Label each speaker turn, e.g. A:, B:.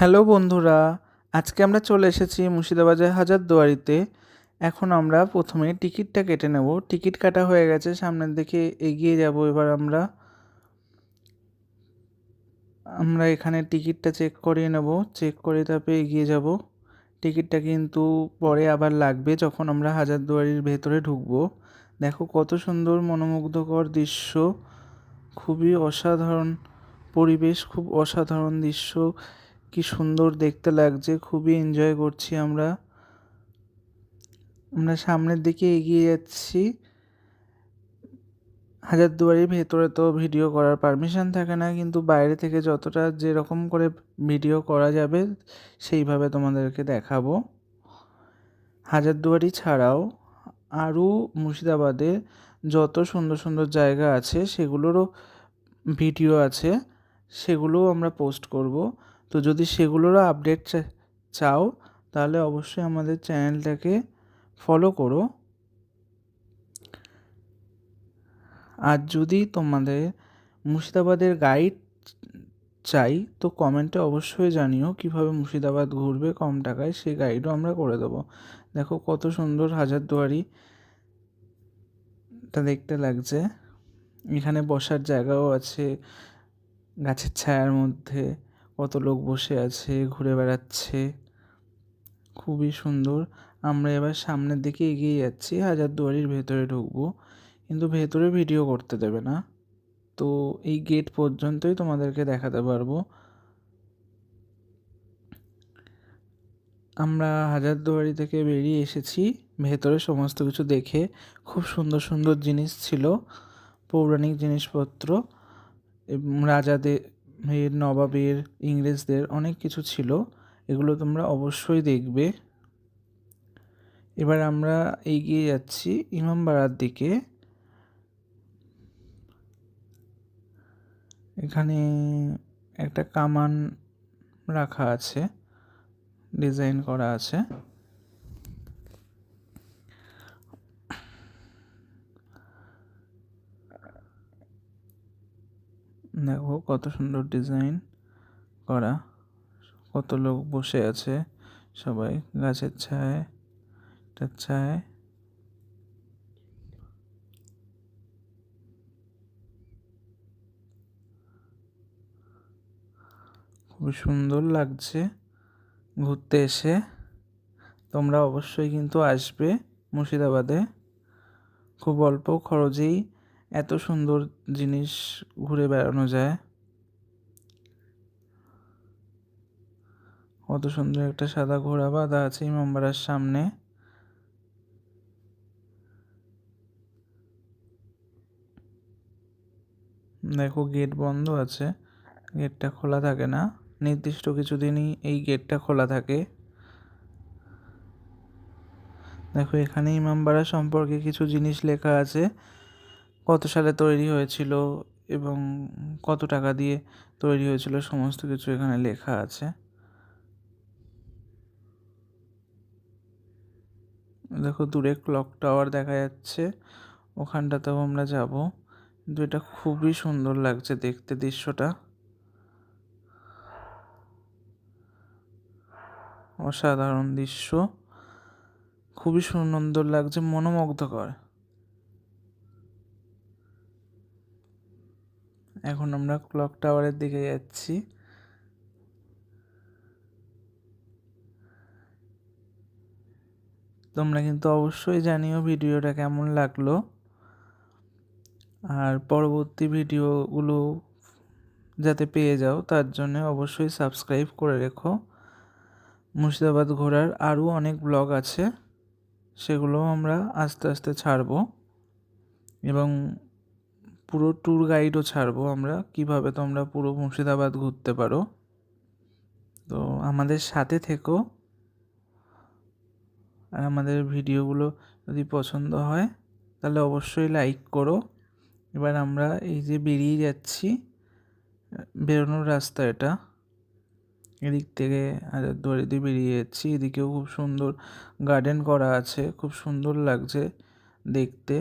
A: Hello বন্ধুরা, আজকে আমরা চলে এসেছি মুর্শিদাবাদের হাজারদুয়ারিতে। এখন আমরা প্রথমে টিকিটটা কেটে নেব। টিকিট কাটা হয়ে গেছে, সামনের দিকে এগিয়ে যাব এবার আমরা। আমরা এখানে টিকিটটা চেক করিয়ে নেব। চেক করে তারপরে এগিয়ে যাব। টিকিটটা কিন্তু পরে আবার লাগবে যখন আমরা হাজারদুয়ারির ভেতরে ঢুকবো। দেখো কত সুন্দর মনোমুগ্ধকর দৃশ্য। খুবই অসাধারণ পরিবেশ, খুব অসাধারণ দৃশ্য। কি সুন্দর দেখতে লাগছে, খুবই এনজয় করছি আমরা। আমরা সামনের দিকে এগিয়ে যাচ্ছি। হাজারদুয়ারির ভেতরে তো ভিডিও করার পারমিশন থাকে না, কিন্তু বাইরে থেকে যতটা যেরকম করে ভিডিও করা যাবে, সেইভাবে তোমাদেরকে দেখাবো। হাজারদুয়ারি ছাড়াও আরও মুর্শিদাবাদে যত সুন্দর সুন্দর জায়গা আছে, সেগুলোরও ভিডিও আছে, সেগুলোও আমরা পোস্ট করব। তো যদি সেগুলোরও আপডেট চাও, তাহলে অবশ্যই আমাদের চ্যানেলটাকে ফলো করো। আর যদি তোমাদের মুর্শিদাবাদের গাইড চাই, তো কমেন্টে অবশ্যই জানিও কীভাবে মুর্শিদাবাদ ঘুরবে, কম টাকায় সেই গাইডও আমরা করে দেবো। দেখো কত সুন্দর হাজারদুয়ারি টা দেখতে লাগছে। এখানে বসার জায়গাও আছে, গাছের ছায়ার মধ্যে। কত লোক বসে আছে, ঘুরে বেড়াচ্ছে। খুবই সুন্দর। আমরা এবার সামনের দিকে এগিয়ে যাচ্ছি, হাজারদুয়ারির ভেতরে ঢুকবো। কিন্তু ভেতরে ভিডিও করতে দেবে না। তো এই গেট পর্যন্তই তোমাদেরকে দেখাতে পারব। আমরা হাজারদুয়ারি থেকে বেরিয়ে এসেছি। ভেতরে সমস্ত কিছু দেখে খুব সুন্দর সুন্দর জিনিস ছিল। পৌরাণিক জিনিসপত্র রাজাদের এর নবাবের, ইংরেজদের অনেক কিছু ছিল। এগুলো তোমরা অবশ্যই দেখবে। এবার আমরা এগিয়ে যাচ্ছি ইমামবাড়ার দিকে। এখানে একটা কামান রাখা আছে, ডিজাইন করা আছে। দেখো কত সুন্দর ডিজাইন করা। কত লোক বসে আছে। সবাই গাছের ছায় ছায়। খুবই সুন্দর লাগছে ঘুরতে এসে। তোমরা অবশ্যই কিন্তু আসবে মুর্শিদাবাদে। খুব অল্প খরচেই এত সুন্দর জিনিস ঘুরে বেড়ানো যায়। কত সুন্দর একটা সাদা ঘোড়া বাঁধা আছে ইমামবাড়ার সামনে। দেখো গেট বন্ধ আছে, গেটটা খোলা থাকে না। নির্দিষ্ট কিছু দিনই এই গেটটা খোলা থাকে। দেখো এখানে ইমামবাড়া সম্পর্কে কিছু জিনিস লেখা আছে। কত সালে তৈরি হয়েছিল এবং কত টাকা দিয়ে তৈরি হয়েছিল সমস্ত কিছু এখানে লেখা আছে। দেখো দূরে ক্লক টাওয়ার দেখা যাচ্ছে, ওখানটাতেও আমরা যাব। কিন্তু এটা খুবই সুন্দর লাগছে দেখতে দৃশ্যটা। অসাধারণ দৃশ্য। খুবই সুন্দর লাগছে, মনোমুগ্ধকর। এখন আমরা ক্লক টাওয়ারের দিকে যাচ্ছি। তোমরা কিন্তু অবশ্যই জানিও ভিডিওটা কেমন লাগল। আর পরবর্তী ভিডিওগুলো যাতে পেয়ে যাও, তার জন্য অবশ্যই সাবস্ক্রাইব করে রেখো। মুর্শিদাবাদ ঘোরার আরও অনেক ব্লগ আছে সেগুলো আমরা আস্তে আস্তে ছাড়বো। এবং পুরো ট্যুর গাইডও ছাড়বো আমরা, কীভাবে তোমরা পুরো মুর্শিদাবাদ ঘুরতে পারো। তো আমাদের সাথে থেকো। আর আমাদের ভিডিওগুলো যদি পছন্দ হয়, তাহলে অবশ্যই লাইক করো। এবার আমরা এই যে বেরিয়ে যাচ্ছি, বেরোনোর রাস্তা এটা। এদিক থেকে হাজারদুয়ারি দিয়ে বেরিয়ে যাচ্ছি। এদিকেও খুব সুন্দর গার্ডেন করা আছে, খুব সুন্দর লাগছে দেখতে।